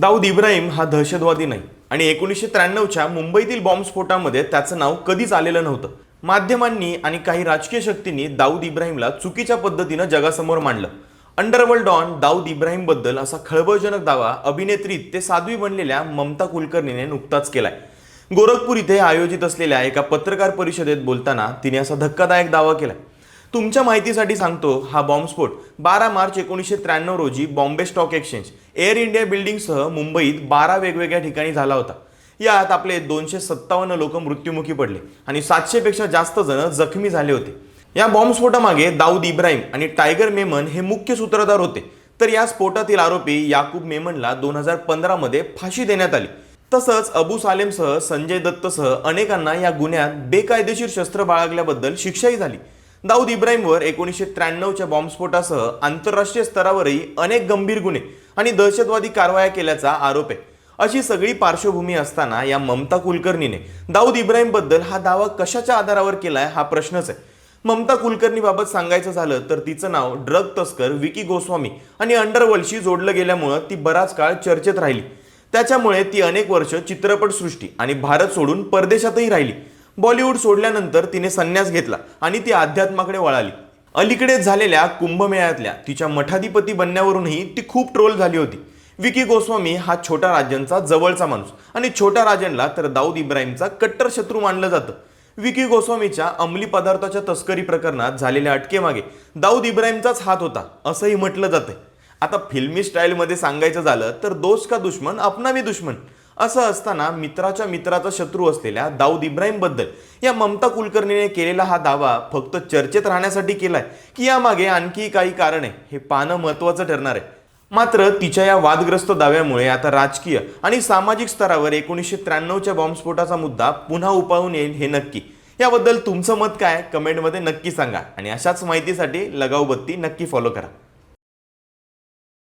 दाऊद इब्राहिम हा दहशतवादी नाही. आणि एकोणीसशे त्र्याण्णवच्या मुंबईतील बॉम्बस्फोटामध्ये त्याचं नाव कधीच आलेलं नव्हतं. माध्यमांनी आणि काही राजकीय शक्तींनी दाऊद इब्राहिमला चुकीच्या पद्धतीनं जगासमोर मांडलं. अंडरवर्ल्ड डॉन दाऊद इब्राहिमबद्दल असा खळबळजनक दावा अभिनेत्री ते साध्वी बनलेल्या ममता कुलकर्णीने नुकताच केलाय. गोरखपूर इथे आयोजित असलेल्या एका पत्रकार परिषदेत बोलताना तिने असा धक्कादायक दावा केलाय. तुमच्या माहितीसाठी सांगतो हा बॉम्बस्फोट बारा मार्च एकोणीसशे त्र्याण्णव रोजी Bombay stock exchange air India बिल्डिंगसह मुंबईत बारा वेगवेगळ्या ठिकाणी झाला होता. यात आपले दोनशे सत्तावन्न लोक मृत्युमुखी पडले आणि सातशेपेक्षा जास्त जण जखमी झाले होते. या बॉम्बस्फोटामागे दाऊद इब्राहिम आणि टायगर मेमन हे मुख्य सूत्रधार होते. तर या स्फोटातील आरोपी याकूब मेमनला दोन हजार पंधरामध्ये फाशी देण्यात आली. तसंच अबू सालेमसह संजय दत्तसह अनेकांना या गुन्ह्यात बेकायदेशीर शस्त्र बाळगल्याबद्दल शिक्षाही झाली. दाऊद इब्राहिमवर एकोणीसशे त्र्याण्णवच्या बॉम्बस्फोटासह आंतरराष्ट्रीय स्तरावरही अनेक गंभीर गुन्हे आणि दहशतवादी कारवाया केल्याचा आरोप आहे. अशी सगळी पार्श्वभूमी असताना या ममता कुलकर्णीने दाऊद इब्राहिमबद्दल हा दावा कशाच्या आधारावर केलाय हा प्रश्नच आहे. ममता कुलकर्णीबाबत सांगायचं झालं तर तिचं नाव ड्रग तस्कर विकी गोस्वामी आणि अंडरवर्ल्डशी जोडलं गेल्यामुळं ती बराच काळ चर्चेत राहिली. त्याच्यामुळे ती अनेक वर्ष चित्रपटसृष्टी आणि भारत सोडून परदेशातही राहिली. बॉलिवूड सोडल्यानंतर तिने संन्यास घेतला आणि ती अध्यात्माकडे वळाली. अलीकडेच झालेल्या कुंभमेळ्यातल्या तिच्या मठाधिपती बनण्यावरूनही ती खूप ट्रोल झाली होती. विकी गोस्वामी हा छोटा राजनचा जवळचा माणूस आणि छोटा राजनला तर दाऊद इब्राहिमचा कट्टर शत्रू मानलं जातं. विकी गोस्वामीच्या अंमली पदार्थाच्या तस्करी प्रकरणात झालेल्या अटकेमागे दाऊद इब्राहिमचाच हात होता असंही म्हटलं जातंय. आता फिल्मी स्टाईलमध्ये सांगायचं झालं तर दोष का दुश्मन अपना भी दुश्मन? असं असताना मित्राच्या मित्राचा शत्रू असलेल्या दाऊद इब्राहिमबद्दल या ममता कुलकर्णीने केलेला हा दावा फक्त चर्चेत राहण्यासाठी केलाय की यामागे आणखी काही कारण आहे हे पाहणं महत्त्वाचं ठरणार आहे. मात्र तिच्या या वादग्रस्त दाव्यामुळे आता राजकीय आणि सामाजिक स्तरावर एकोणीसशे त्र्याण्णवच्या बॉम्बस्फोटाचा मुद्दा पुन्हा उपाहून येईल हे नक्की. याबद्दल तुमचं मत काय? कमेंटमध्ये नक्की सांगा आणि अशाच माहितीसाठी लगावबत्ती नक्की फॉलो करा.